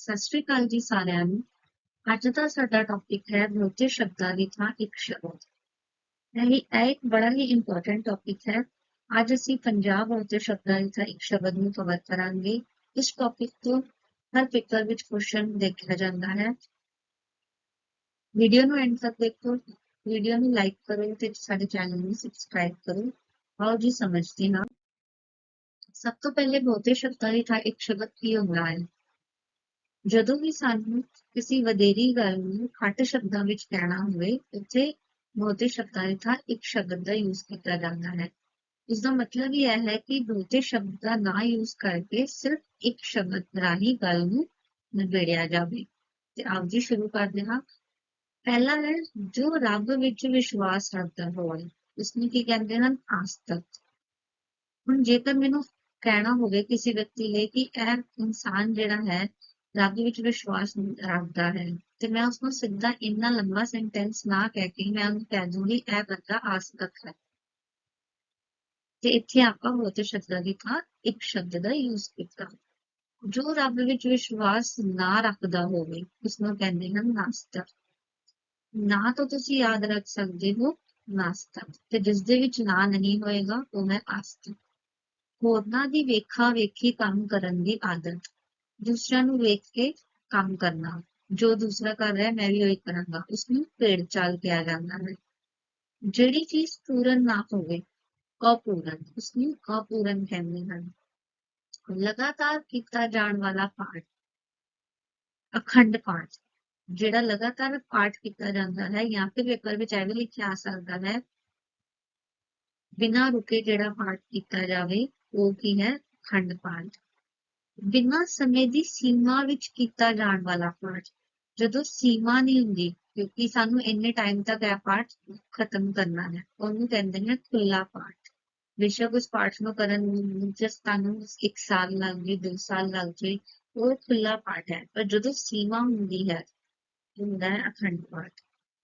ਸਤਿ ਸ਼੍ਰੀ ਅਕਾਲ ਜੀ ਸਾਰਿਆਂ ਨੂੰ। ਅੱਜ ਦਾ ਸਾਡਾ ਟੌਪਿਕ ਹੈ ਬਹੁਤੇ ਸ਼ਬਦਾਂ ਦੀ ਥਾਂ ਇੱਕ ਸ਼ਬਦ। ਇਹ ਇਹ ਇੱਕ ਬੜਾ ਹੀ ਇੰਪੋਰਟੈਂਟ ਟੌਪਿਕ ਹੈ। ਅੱਜ ਅਸੀਂ ਪੰਜਾਬ ਬਹੁਤੇ ਸ਼ਬਦਾਂ ਦੀ ਥਾਂ ਇੱਕ ਸ਼ਬਦ ਨੂੰ ਕਵਰ ਕਰਾਂਗੇ। ਇਸ ਟੌਪਿਕ ਤੋਂ ਹਰ ਪੇਪਰ ਵਿੱਚ ਕੁਐਸਚਨ ਦੇਖਿਆ ਜਾਂਦਾ ਹੈ। ਵੀਡੀਓ ਨੂੰ ਐਂਡ ਤੱਕ ਦੇਖੋ। ਵੀਡੀਓ ਨੂੰ ਲਾਈਕ ਕਰੋ ਤੇ ਸਾਡੇ ਚੈਨਲ ਨੂੰ ਸਬਸਕ੍ਰਾਈਬ ਕਰੋ। ਆਓ ਜੀ, ਸਮਝਦੇ ਹਾਂ। ਸਭ ਤੋਂ ਪਹਿਲੇ ਬਹੁਤੇ ਸ਼ਬਦਾਂ ਦੀ ਥਾਂ ਇੱਕ ਸ਼ਬਦ ਕੀ ਹੁੰਦਾ ਹੈ? ਜਦੋਂ ਵੀ ਸਾਨੂੰ ਕਿਸੇ ਵਧੇਰੀ ਗੱਲ ਨੂੰ ਘੱਟ ਸ਼ਬਦਾਂ ਵਿੱਚ ਕਹਿਣਾ ਹੋਵੇ ਉੱਥੇ ਬਹੁਤੇ ਸ਼ਬਦਾਂ ਦੀ ਥਾਂ ਇੱਕ ਸ਼ਬਦ ਦਾ ਯੂਜ਼ ਕੀਤਾ ਜਾਂਦਾ ਹੈ। ਇਸ ਦਾ ਮਤਲਬ ਇਹ ਹੈ ਕਿ ਬਹੁਤੇ ਸ਼ਬਦ ਦਾ ਨਾ ਯੂਜ਼ ਕਰਕੇ ਸਿਰਫ ਇੱਕ ਸ਼ਬਦ ਰਾਹੀਂ ਗੱਲ ਨੂੰ ਨਿਬੇੜਿਆ ਜਾਵੇ। ਤੇ ਆਪ ਜੀ ਸ਼ੁਰੂ ਕਰਦੇ ਹਾਂ। ਪਹਿਲਾ ਹੈ, ਜੋ ਰੱਬ ਵਿੱਚ ਵਿਸ਼ਵਾਸ ਰੱਖਦਾ ਹੋਵੇ ਉਸਨੂੰ ਕੀ ਕਹਿੰਦੇ ਹਨ? ਆਸਤਕ ਹੁਣ ਜੇਕਰ ਮੈਨੂੰ ਕਹਿਣਾ ਹੋਵੇ ਕਿਸੇ ਵਿਅਕਤੀ ਲਈ ਕਿ ਇਹ ਇਨਸਾਨ ਜਿਹੜਾ ਹੈ ਰੱਬ ਵਿੱਚ ਵਿਸ਼ਵਾਸ ਰੱਖਦਾ ਹੈ। ਤੇ ਮੈਂ ਉਸਨੂੰ ਸਿੱਧਾ ਇੰਨਾ ਲੰਬਾ ਸੈਂਟੈਂਸ ਨਾ ਕਹਿ ਕੇ ਮੈਂ ਉਹਨੂੰ ਕਹਿ ਦੂੰਗੀ, ਇਹ ਬੰਦਾ ਆਸਤਕ ਹੈ। ਤੇ ਇੱਥੇ ਆਪਾਂ ਬਹੁਤੇ ਸ਼ਬਦਾਂ ਦੀ ਥਾਂ ਇੱਕ ਸ਼ਬਦ ਦਾ ਯੂਜ਼ ਕੀਤਾ। ਜੋ ਰੱਬ ਵਿੱਚ ਵਿਸ਼ਵਾਸ ਨਾ ਰੱਖਦਾ ਹੋਵੇ, ਉਸਨੂੰ ਕਹਿੰਦੇ ਹਨ ਨਾਸਤਕ। ਨਾ ਤਾਂ ਤੁਸੀਂ ਯਾਦ ਰੱਖ ਸਕਦੇ ਹੋ ਨਾਸਤਕ। ਤੇ ਜਿਸ ਦੇ ਵਿੱਚ ਨਾ ਨਹੀਂ ਹੋਏਗਾ, ਉਹ ਹੈ ਆਸਤਕ। ਹੋਰਨਾਂ ਦੀ ਵੇਖਾ ਵੇਖੀ ਕੰਮ ਕਰਨ ਦੀ ਆਦਤ ਦੂਸਰਿਆਂ ਨੂੰ ਵੇਖ ਕੇ ਕੰਮ ਕਰਨਾ ਜੋ ਦੂਸਰਾ ਕਰ ਰਿਹਾ ਮੈਂ ਵੀ ਉਹੀ ਕਰਾਂਗਾ ਉਸਨੂੰ ਭੇੜ ਚਾਲ ਕਿਹਾ ਜਾਂਦਾ ਹੈ ਜਿਹੜੀ ਚੀਜ਼ ਪੂਰਨ ਨਾ ਹੋਵੇ ਅਪੂਰਨ ਉਸਨੂੰ ਅਪੂਰਨ ਕਹਿੰਦੇ ਹਨ ਲਗਾਤਾਰ ਕੀਤਾ ਜਾਣ ਵਾਲਾ ਪਾਠ ਅਖੰਡ ਪਾਠ ਜਿਹੜਾ ਲਗਾਤਾਰ ਪਾਠ ਕੀਤਾ ਜਾਂਦਾ ਹੈ ਜਾਂ ਫਿਰ ਪੇਪਰ ਵਿੱਚ ਐਵੇਂ ਲਿਖਿਆ ਆ ਸਕਦਾ ਹੈ ਬਿਨਾਂ ਰੁਕੇ ਜਿਹੜਾ ਪਾਠ ਕੀਤਾ ਜਾਵੇ ਉਹ ਕੀ ਹੈ ਅਖੰਡ ਪਾਠ ਬਿਨਾਂ ਸਮੇਂ ਦੀ ਸੀਮਾ ਵਿੱਚ ਕੀਤਾ ਜਾਣ ਵਾਲਾ ਪਾਠ, ਜਦੋਂ ਸੀਮਾ ਨਹੀਂ ਹੁੰਦੀ, ਕਿਉਂਕਿ ਸਾਨੂੰ ਇੰਨੇ ਟਾਈਮ ਤੱਕ ਇਹ ਪਾਠ ਖਤਮ ਕਰਨਾ ਹੈ। ਉਹਨੂੰ ਕਹਿੰਦੇ ਨੇ ਖੁੱਲਾ ਪਾਠ। ਬੇਸ਼ੱਕ ਉਸ ਪਾਠ ਨੂੰ ਕਰਨ ਜਿਸ ਤੁਹਾਨੂੰ ਇੱਕ ਸਾਲ ਲੱਗ ਜੇ ਦੋ ਸਾਲ ਲੱਗ ਜੇ ਉਹ ਖੁੱਲਾ ਪਾਠ ਹੈ। ਪਰ ਜਦੋਂ ਸੀਮਾ ਹੁੰਦੀ ਹੈ, ਹੁੰਦਾ ਹੈ ਅਖੰਡ ਪਾਠ।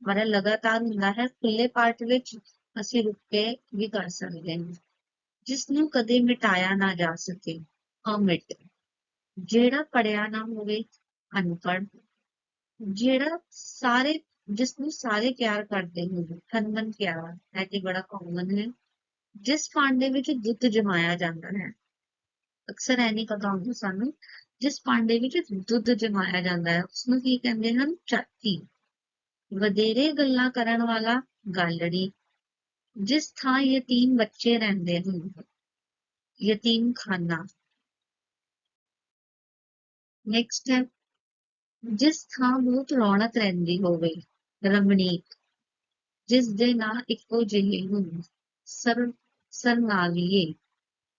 ਮਤਲਬ ਲਗਾਤਾਰ ਹੁੰਦਾ ਹੈ ਖੁੱਲੇ ਪਾਠ ਵਿੱਚ ਅਸੀਂ ਰੁਕ ਕੇ ਵੀ ਕਰ ਸਕਦੇ ਹਾਂ। ਜਿਸ ਨੂੰ ਕਦੇ ਮਿਟਾਇਆ ਨਾ ਜਾ ਸਕੇ ਅਮਿਟ ਜਿਹੜਾ ਪੜਿਆ ਨਾ ਹੋਵੇ ਅਨਪੜ੍ਹ, ਜਿਹੜਾ ਸਾਰੇ, ਜਿਸ ਨੂੰ ਸਾਰੇ ਪਿਆਰ ਕਰਦੇ ਹੋਣ ਹਨਮਨ ਪਿਆਰਾ ਹੈ ਕਿ ਬੜਾ ਕਾਮਨ ਹੈ, ਜਿਸ ਭਾਂਡੇ ਵਿੱਚ ਦੁੱਧ ਜਮਾਇਆ ਜਾਂਦਾ ਹੈ, ਅਕਸਰ ਐ ਨਹੀਂ ਪਤਾ ਹੁੰਦਾ ਸਾਨੂੰ, ਜਿਸ ਪਾਂਡੇ ਵਿੱਚ ਦੁੱਧ ਜਮਾਇਆ ਜਾਂਦਾ ਹੈ ਉਸ ਨੂੰ ਕੀ ਕਹਿੰਦੇ ਹਨ? ਚਾਤੀ ਵਧੇਰੇ ਗੱਲਾਂ ਕਰਨ ਵਾਲਾ ਗਾਲੜੀ, ਜਿਸ ਥਾਂ ਯਤੀਮ ਬੱਚੇ ਰਹਿੰਦੇ ਹਨ ਯਤੀਮ ਖਾਨਾ ਨੈਕਸਟ ਹੈ ਜਿਸ ਥਾਂ ਬਹੁਤ ਰੌਣਕ ਰਹਿੰਦੀ ਹੋਵੇ ਰਮਣੀਕ ਜਿਸ ਦੇ ਨਾਂ ਇੱਕੋ ਜਿਹੇ ਹੋਣ ਸਰ ਸਰਨਾਵੀਏ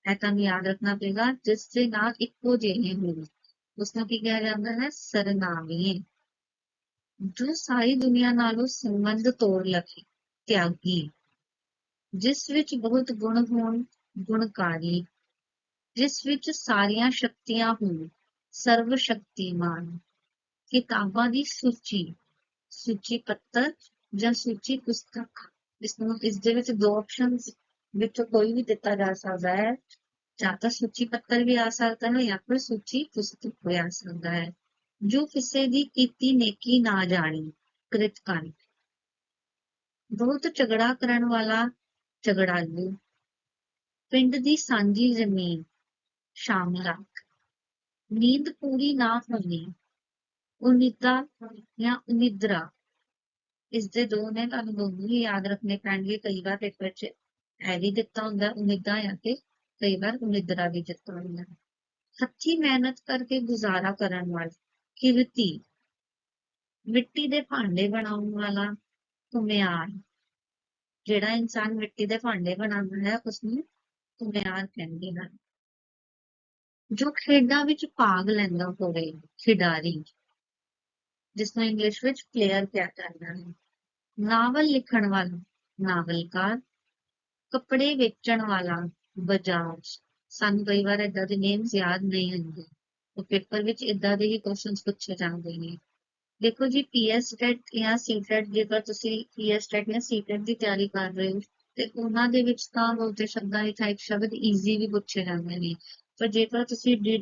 ਇਹ ਤੁਹਾਨੂੰ ਯਾਦ ਰੱਖਣਾ ਪਏਗਾ, ਜਿਸ ਦੇ ਨਾਂ ਇੱਕੋ ਜਿਹੇ ਹੋਣ ਉਸ ਨੂੰ ਕੀ ਕਿਹਾ ਜਾਂਦਾ ਹੈ? ਸਰਨਾਵੀਏ ਜੋ ਸਾਰੀ ਦੁਨੀਆ ਨਾਲੋਂ ਸੰਬੰਧ ਤੋੜ ਲਵੇ, ਤਿਆਗੀ, ਜਿਸ ਵਿੱਚ ਬਹੁਤ ਗੁਣ ਹੋਣ, ਗੁਣਕਾਰੀ, ਜਿਸ ਵਿੱਚ ਸਾਰੀਆਂ ਸ਼ਕਤੀਆਂ ਹੋਣ ਸਰਵ ਸ਼ਕਤੀਮਾਨ। ਕਿਤਾਬਾਂ ਦੀ ਸੂਚੀ ਸੂਚੀ ਪੱਤਰ ਜਾਂ ਸੂਚੀ ਪੁਸਤਕ, ਇਸ ਨੂੰ, ਇਸ ਦੇ ਵਿੱਚ ਦੋ ਆਪਸ਼ਨਸ ਵਿੱਚੋਂ ਕੋਈ ਵੀ ਦਿੱਤਾ ਜਾ ਸਕਦਾ ਹੈ। ਜਾਂ ਤਾਂ ਸੂਚੀ ਪੱਤਰ ਵੀ ਆ ਸਕਦਾ ਹੈ ਜਾਂ ਫਿਰ ਸੂਚੀ ਪੁਸਤਕ ਵੀ ਆ ਸਕਦਾ ਹੈ। ਜੋ ਕਿਸੇ ਦੀ ਕੀਤੀ ਨੇਕੀ ਨਾ ਜਾਣੀ, ਕ੍ਰਿਤ ਬਹੁਤ ਝਗੜਾ ਕਰਨ ਵਾਲਾ ਝਗੜਾਲੂ ਪਿੰਡ ਦੀ ਸਾਂਝੀ ਜ਼ਮੀਨ ਸ਼ਾਮ ਰੱਖ ਨੀਂਦ ਪੂਰੀ ਨਾ ਹੋਣੀ, ਉਨਿਤਾ ਜਾਂ ਉਨਿਦਰਾ। ਇਸ ਦੇ ਦੋ ਨੇ ਤੁਹਾਨੂੰ ਦੋਨੋਂ ਹੀ ਯਾਦ ਰੱਖਣੇ ਪੈਣਗੇ, ਕਈ ਵਾਰ ਪੇਪਰ 'ਚ ਇਹ ਵੀ ਦਿੱਤਾ ਹੁੰਦਾ ਉਨਿਦਾ ਜਾਂ ਕਿ, ਕਈ ਵਾਰ ਉਨਿਦਰਾ ਵੀ ਦਿੱਤਾ ਹੁੰਦਾ। ਹੱਥੀ ਮਿਹਨਤ ਕਰਕੇ ਗੁਜ਼ਾਰਾ ਕਰਨ ਵਾਲਾ ਕਿਰਤੀ ਮਿੱਟੀ ਦੇ ਭਾਂਡੇ ਬਣਾਉਣ ਵਾਲਾ ਕੁਮਿਆਰ ਜਿਹੜਾ ਇਨਸਾਨ ਮਿੱਟੀ ਦੇ ਭਾਂਡੇ ਬਣਾਉਂਦਾ ਹੈ ਉਸ ਨੂੰ ਕੁਮਿਆਰ ਕਹਿੰਦੇ ਹਨ। ਜੋ ਖੇਡਾਂ ਵਿੱਚ ਭਾਗ ਲੈਂਦਾ ਹੋਵੇ, ਖਿਡਾਰੀ, ਜਿਸ ਨੂੰ ਇੰਗਲਿਸ਼ ਵਿੱਚ ਪਲੇਅਰ ਕਿਹਾ ਜਾਂਦਾ ਹੈ। ਨਾਵਲ ਲਿਖਣ ਵਾਲਾ, ਨਾਵਲਕਾਰ, ਕੱਪੜੇ ਵੇਚਣ ਵਾਲਾ, ਬਜਾਜ, ਸਾਨੂੰ ਕਈ ਵਾਰ ਏਦਾਂ ਦੇ ਨੇਮਸ ਯਾਦ ਨਹੀਂ ਹੁੰਦੇ। ਉਹ ਪੇਪਰ ਵਿੱਚ ਏਦਾਂ ਦੇ ਹੀ ਕੁਐਸਚਨਸ ਪੁੱਛੇ ਜਾਂਦੇ ਨੇ। ਦੇਖੋ ਜੀ ਪੀਐਸ ਟੈਟ ਜਾਂ ਸੀਟੈਟ ਜੇਕਰ ਤੁਸੀਂ ਪੀਐਸ ਟੈਟ ਜਾਂ ਸੀਟੈਟ ਦੀ ਤਿਆਰੀ ਕਰ ਰਹੇ ਹੋ, ਤੇ ਉਹਨਾਂ ਦੇ ਵਿੱਚ ਤਾਂ ਬਹੁਤੇ ਸ਼ਬਦਾਂ ਦੀ ਟਾਈਪ ਸ਼ਬਦ ਈਜ਼ੀ ਵੀ ਪੁੱਛੇ ਜਾਂਦੇ ਨੇ। ਪਰ ਜੇਕਰ ਤੁਸੀਂ ਡੀ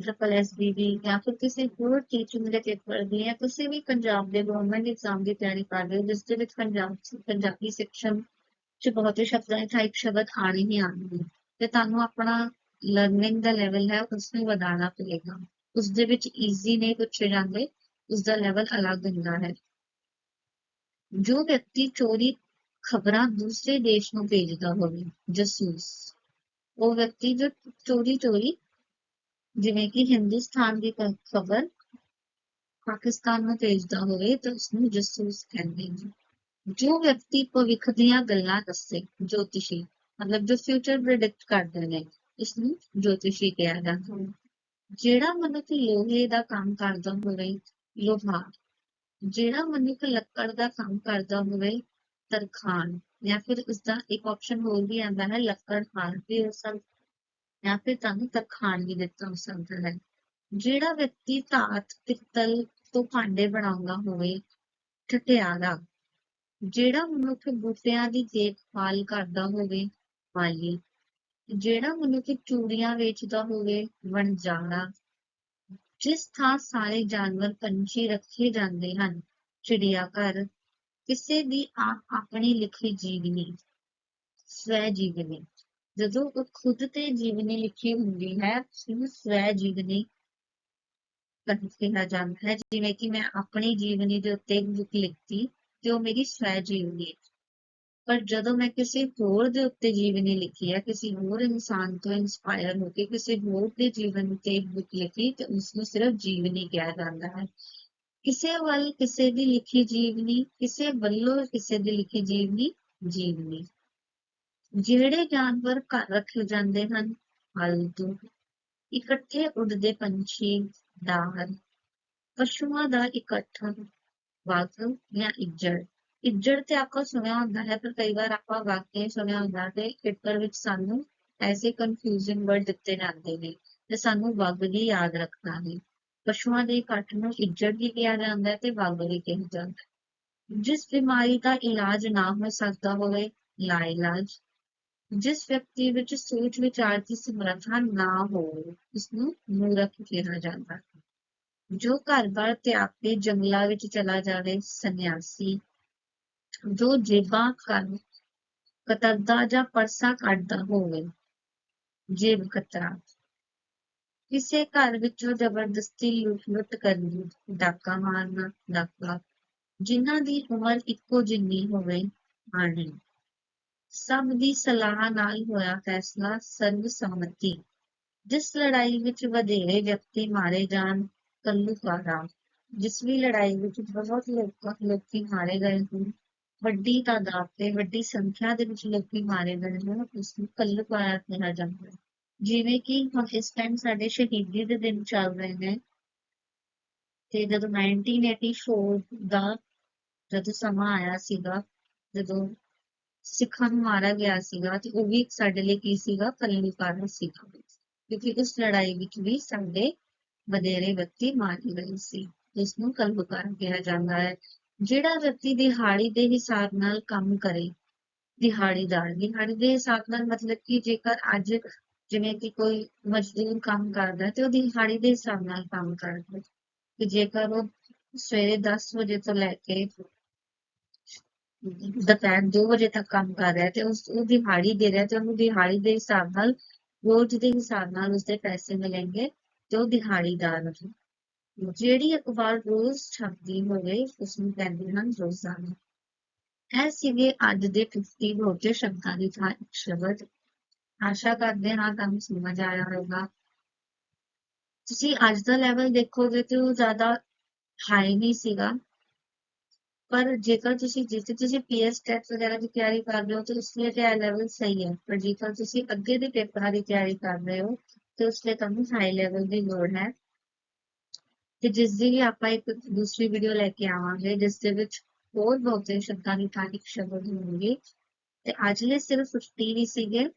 ਦੀ ਜਾਂ ਫਿਰ ਕਿਸੇ ਹੋਰ ਟੀਚਿੰਗ ਦੇ ਪੇਪਰ ਦੀ ਜਾਂ ਕਿਸੇ ਵੀ ਪੰਜਾਬ ਦੇ ਗਵਰਨਮੈਂਟ ਐਗਜ਼ਾਮ ਦੀ ਤਿਆਰੀ ਕਰ ਰਹੇ ਹੋ, ਜਿਸ ਦੇ ਵਿੱਚ ਪੰਜਾਬ ਪੰਜਾਬੀ ਸੈਕਸ਼ਨ ਚ ਬਹੁਤ ਸ਼ਬਦਾਂ ਦੇ ਟਾਈਪ ਸ਼ਬਦ ਆਣੇ ਹੀ ਆਉਣਗੇ ਤੇ ਤੁਹਾਨੂੰ ਆਪਣਾ ਲਰਨਿੰਗ ਦਾ ਲੈਵਲ ਹੈ, ਉਸ ਨੂੰ ਵਧਾਉਣਾ ਪਏਗਾ ਉਸ ਦੇ ਵਿੱਚ ਈਜ਼ੀ ਨਹੀਂ ਪੁੱਛੇ ਜਾਂਦੇ, ਉਸ ਦਾ ਲੈਵਲ ਅਲੱਗ ਹੁੰਦਾ ਹੈ। ਜੋ ਵਿਅਕਤੀ ਚੋਰੀ ਖਬਰਾਂ ਦੂਸਰੇ ਦੇਸ਼ ਨੂੰ ਭੇਜਦਾ ਹੋਵੇ, ਜਸੂਸ, ਉਹ ਵਿਅਕਤੀ ਜੋ ਚੋਰੀ ਚੋਰੀ ਜਿਵੇਂ ਕਿ ਹਿੰਦੁਸਤਾਨ ਦੀ ਖਬਰ, ਪਾਕਿਸਤਾਨ ਨੂੰ ਭੇਜਦਾ ਹੋਵੇ ਤਾਂ ਉਸ ਨੂੰ ਜਸੂਸ ਕਹਿੰਦੇ ਨੇ। ਜੋ ਵਿਅਕਤੀ ਭਵਿੱਖ ਦੀਆਂ ਗੱਲਾਂ ਦੱਸੇ, ਜੋਤਿਸ਼ੀ, ਮਤਲਬ ਜੋ ਫਿਊਚਰ ਪ੍ਰੈਡਿਕਟ ਕਰਦੇ ਨੇ ਇਸ ਨੂੰ ਜੋਤਿਸ਼ੀ ਕਿਹਾ ਜਾਂਦਾ ਹੈ। ਜਿਹੜਾ ਮਨੁੱਖ ਲੋਹੇ ਦਾ ਕੰਮ ਕਰਦਾ ਹੋਵੇ, ਲੋਹਾ, ਜਿਹੜਾ ਮਨੁੱਖ ਲੱਕੜ ਦਾ ਕੰਮ ਕਰਦਾ ਹੋਵੇ ਤਰਖਾਨ ਜਾਂ ਫਿਰ ਉਸਦਾ ਇੱਕ ਆਪਸ਼ਨ ਹੋਰ ਵੀ ਆਉਂਦਾ ਹੈ, ਲੱਕੜ, ਹਾਰ ਵੀ ਹੋ ਸਕਦਾ ਜਾਂ ਫਿਰ ਤੁਹਾਨੂੰ ਤਰਖਾਨ ਵੀ ਦਿੱਤਾ ਹੋ ਸਕਦਾ ਹੈ। ਜਿਹੜਾ ਵਿਅਕਤੀ ਧਾਤ, ਪਿੱਤਲ ਤੋਂ ਭਾਂਡੇ ਬਣਾਉਂਦਾ ਹੋਵੇ, ਠਠਿਆਰਾ, ਜਿਹੜਾ ਮਨੁੱਖ ਬੂਟਿਆਂ ਦੀ ਦੇਖਭਾਲ ਕਰਦਾ ਹੋਵੇ, ਮਾਲੀ, ਜਿਹੜਾ ਮਨੁੱਖ ਚੂੜੀਆਂ ਵੇਚਦਾ ਹੋਵੇ, ਵਣਜਾਰਾ, ਜਿਸ ਥਾਂ ਸਾਰੇ ਜਾਨਵਰ ਪੰਛੀ ਰੱਖੇ ਜਾਂਦੇ ਹਨ, ਚਿੜੀਆ ਘਰ, ਕਿਸੇ ਦੀ ਆਪ ਆਪਣੀ ਲਿਖੀ ਜੀਵਨੀ, ਸਵੈ ਜੀਵਨੀ। ਜਦੋਂ ਉਹ ਖੁਦ ਤੇ ਜੀਵਨੀ ਲਿਖੀ ਹੁੰਦੀ ਹੈ, ਉਸਨੂੰ ਸਵੈ ਜੀਵਨੀ ਕਿਹਾ ਜਾਂਦਾ ਹੈ। ਜਿਵੇਂ ਕਿ ਮੈਂ ਆਪਣੀ ਜੀਵਨੀ ਦੇ ਉੱਤੇ ਇੱਕ ਬੁੱਕ ਲਿਖਤੀ ਤੇ ਉਹ ਮੇਰੀ ਸਵੈ ਜੀਵਨੀ ਹੈ। ਪਰ ਜਦੋਂ ਮੈਂ ਕਿਸੇ ਹੋਰ ਦੇ ਉੱਤੇ ਜੀਵਨੀ ਲਿਖੀ ਹੈ, ਕਿਸੇ ਹੋਰ ਇਨਸਾਨ ਤੋਂ ਇਨਸਪਾਇਰ ਹੋ ਕੇ, ਕਿਸੇ ਹੋਰ ਦੇ ਜੀਵਨ ਤੇ ਬੁੱਕ ਲਿਖੀ, ਤੇ ਉਸ ਨੂੰ ਸਿਰਫ ਜੀਵਨੀ ਕਿਹਾ ਜਾਂਦਾ ਹੈ। ਕਿਸੇ ਵੱਲ ਕਿਸੇ ਦੀ ਲਿਖੀ ਜੀਵਨੀ, ਕਿਸੇ ਵੱਲੋਂ ਕਿਸੇ ਦੀ ਲਿਖੀ ਜੀਵਨੀ ਜੀਵਨੀ। ਜਿਹੜੇ ਜਾਨਵਰ ਘਰ ਰੱਖੇ ਜਾਂਦੇ ਹਨ ਪਾਲਤੂ ਇਕੱਠੇ ਉੱਡਦੇ ਪੰਛੀ ਡਾਰ ਪਸ਼ੂਆਂ ਦਾ ਇਕੱਠ ਵਾਕ ਜਾਂ ਇੱਜੜ। ਇੱਜੜ ਤੇ ਆਪਾਂ ਸੁਣਿਆ ਹੁੰਦਾ ਹੈ, ਪਰ ਕਈ ਵਾਰ ਆਪਾਂ ਵਾਕਿਆ ਸੁਣਿਆ ਹੁੰਦਾ ਤੇ ਪੇਪਰ ਵਿੱਚ ਸਾਨੂੰ ਐਸੇ ਕਨਫਿਊਜ਼ਨ ਵਰਡ ਦਿੱਤੇ ਜਾਂਦੇ ਨੇ ਤੇ ਸਾਨੂੰ ਵਗ ਵੀ ਯਾਦ ਰੱਖਣਾ ਹੈ। ਪਸ਼ੂਆਂ ਦੇ ਇਕੱਠ ਨੂੰ ਇੱਜੜ ਵੀ ਕਿਹਾ ਜਾਂਦਾ ਹੈ ਤੇ ਵਗ ਵੀ ਕਿਹਾ ਜਾਂਦਾ ਹੈ। ਜਿਸ ਬਿਮਾਰੀ ਦਾ ਇਲਾਜ ਨਾ ਹੋ ਸਕਦਾ ਹੋਵੇ ਲਾ ਇਲਾਜ ਜਿਸ ਵਿਅਕਤੀ ਵਿੱਚ ਸੋਚ ਵਿਚਾਰ ਦੀ ਸਮਰੱਥਾ ਨਾ ਹੋਵੇ ਉਸ ਨੂੰ ਮੂਰਖ ਕਿਹਾ ਜਾਂਦਾ ਹੈ। ਜੋ ਘਰ-ਬਾਰ ਤਿਆਗ ਕੇ ਜੰਗਲਾਂ ਵਿੱਚ ਚਲਾ ਜਾਵੇ, ਸੰਨਿਆਸੀ, ਜੋ ਜੇਬਾਂ ਕਰ ਕਤਰਦਾ ਜਾਂ ਪਰਸਾ ਕੱਢਦਾ ਹੋਵੇ, ਜੇਬ ਕਤਰਾ। ਕਿਸੇ ਘਰ ਵਿੱਚੋਂ ਜ਼ਬਰਦਸਤੀ ਲੁੱਟ ਕਰਨੀ ਡਾਕਾ ਮਾਰਨਾ, ਡਾਕਾ, ਜਿਨ੍ਹਾਂ ਦੀ ਉਮਰ ਇੱਕੋ ਜਿੰਨੀ ਹੋਵੇ, ਆਣੀ। ਸਭ ਦੀ ਸਲਾਹ ਨਾਲ ਹੋਇਆ ਫੈਸਲਾ ਸਰਵਸੰਮਤੀ ਜਿਸ ਲੜਾਈ ਵਿੱਚ ਵਧੇਰੇ ਵਿਅਕਤੀ ਮਾਰੇ ਜਾਣ ਕੱਲੂਕਾਰਾ ਜਿਸ ਵੀ ਲੜਾਈ ਵਿੱਚ ਬਹੁਤ ਲੋਕਾਂ, ਲੋਕੀ ਮਾਰੇ ਗਏ ਹਨ ਵੱਡੀ ਤਾਦਾਦ ਤੇ ਵੱਡੀ ਸੰਖਿਆ ਦੇ ਵਿੱਚ ਲੋਕੀ ਮਾਰੇ ਗਏ ਹਨ ਉਸ ਨੂੰ ਕੱਲੂਕਾਰਾ ਕਿਹਾ ਜਾਂਦਾ ਹੈ। ਜਿਵੇਂ ਕਿ ਹੁਣ ਇਸ ਟਾਈਮ ਸਾਡੇ ਸ਼ਹੀਦੀ ਦੇ ਦਿਨ ਚੱਲ ਰਹੇ ਨੇ। ਤੇ ਜਦੋਂ 1984 ਦਾ ਜਦੋਂ ਸਮਾਂ ਆਇਆ ਸੀਗਾ, ਜਦੋਂ ਸਿੱਖਾਂ ਨੂੰ ਮਾਰਿਆ ਗਿਆ ਸੀਗਾ ਤੇ ਉਹ ਵੀ ਸਾਡੇ ਲਈ ਕੀ ਸੀਗਾ? ਕੱਲੂਕਾਰਾ ਸੀਗਾ। ਕਿਉਂਕਿ ਉਸ ਲੜਾਈ ਵਿੱਚ ਵੀ ਸਾਡੇ ਵਧੇਰੇ ਵਿਅਕਤੀ ਮਾਰੇ ਗਏ ਸੀ। ਇਸ ਨੂੰ ਕਲਬਕਾਰ ਕਿਹਾ ਜਾਂਦਾ ਹੈ। ਜਿਹੜਾ ਵਿਅਕਤੀ ਦਿਹਾੜੀ ਦੇ ਹਿਸਾਬ ਨਾਲ ਕੰਮ ਕਰੇ ਦਿਹਾੜੀਦਾਰ ਦਿਹਾੜੀ ਦੇ ਹਿਸਾਬ ਨਾਲ ਮਤਲਬ ਕਿ ਜੇਕਰ ਅੱਜ ਜਿਵੇਂ ਕਿ ਕੋਈ ਮਜ਼ਦੂਰ ਕੰਮ ਕਰਦਾ ਤੇ ਉਹ ਦਿਹਾੜੀ ਦੇ ਹਿਸਾਬ ਨਾਲ ਕੰਮ ਕਰਦਾ ਤੇ ਜੇਕਰ ਉਹ ਸਵੇਰੇ 10 ਵਜੇ ਤੋਂ ਲੈ ਕੇ ਦੁਪਹਿਰ 2 ਵਜੇ ਤੱਕ ਕੰਮ ਕਰ ਰਿਹਾ ਤੇ ਉਸ, ਉਹ ਦਿਹਾੜੀ ਦੇ ਰਿਹਾ ਤੇ ਉਹਨੂੰ ਦਿਹਾੜੀ ਦੇ ਹਿਸਾਬ ਨਾਲ ਰੋਜ਼ ਦੇ ਹਿਸਾਬ ਨਾਲ ਉਸਦੇ ਪੈਸੇ ਮਿਲਣਗੇ ਤੇ ਉਹ ਦਿਹਾੜੀਦਾਰ ਹੈ ਜਿਹੜੀ ਅਖਬਾਰ ਰੋਜ਼ ਛਪਦੀ ਹੋਵੇ ਉਸ ਨੂੰ ਕਹਿੰਦੇ ਹਨ ਰੋਜ਼ਾਨਾ। ਇਹ ਸੀਗੇ ਅੱਜ ਦੇ 50 ਰੋਜੇ ਸ਼ਬਦਾਂ ਦੀ ਥਾਂ ਸ਼ਬਦ। ਆਸ਼ਾ ਕਰਦੇ ਹਾਂ ਤੁਹਾਨੂੰ ਸਮਝ ਆਇਆ ਹੋਵੇਗਾ। ਤੁਸੀਂ ਅੱਜ ਦਾ ਲੈਵਲ ਦੇਖੋਗੇ ਤੇ ਉਹ ਜ਼ਿਆਦਾ ਹਾਈ ਨਹੀਂ ਸੀਗਾ। ਪਰ ਜੇਕਰ ਤੁਸੀਂ, ਜਿੱਥੇ ਤੁਸੀਂ ਪੀਐਸ ਟੈਟ ਵਗੈਰਾ ਦੀ ਤਿਆਰੀ ਕਰ ਰਹੇ ਹੋ, ਤੇ ਉਸ ਲਈ ਇਹ ਲੈਵਲ ਸਹੀ ਹੈ। ਪਰ ਜੇਕਰ ਤੁਸੀਂ ਅੱਗੇ ਦੇ ਪੇਪਰਾਂ ਦੀ ਤਿਆਰੀ ਕਰ ਰਹੇ ਹੋ, ਤੇ ਉਸ ਲਈ ਤੁਹਾਨੂੰ ਹਾਈ ਲੈਵਲ ਦੀ ਲੋੜ ਹੈ। ਤੇ ਜਿਸ ਦੀ ਵੀ ਆਪਾਂ ਇੱਕ ਦੂਸਰੀ ਵੀਡੀਓ ਲੈ ਕੇ ਆਵਾਂਗੇ, ਜਿਸ ਦੇ ਵਿੱਚ ਹੋਰ ਬਹੁਤੇ ਸ਼ਬਦਾਂ ਦੀ ਥਾਂ ਇੱਕ ਸ਼ਬਦ ਹੋਣਗੇ। ਤੇ ਅੱਜ ਲਈ ਸਿਰਫ 50 ਹੀ ਸੀਗੇ।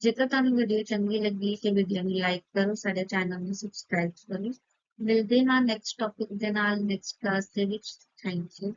ਜੇਕਰ ਤੁਹਾਨੂੰ ਵੀਡੀਓ ਚੰਗੀ ਲੱਗੀ, ਤੇ ਵੀਡੀਓ ਨੂੰ ਲਾਈਕ ਕਰੋ, ਸਾਡੇ ਚੈਨਲ ਨੂੰ ਸਬਸਕ੍ਰਾਈਬ ਕਰੋ। will be our next topic, then our next class, Devich. Thank you.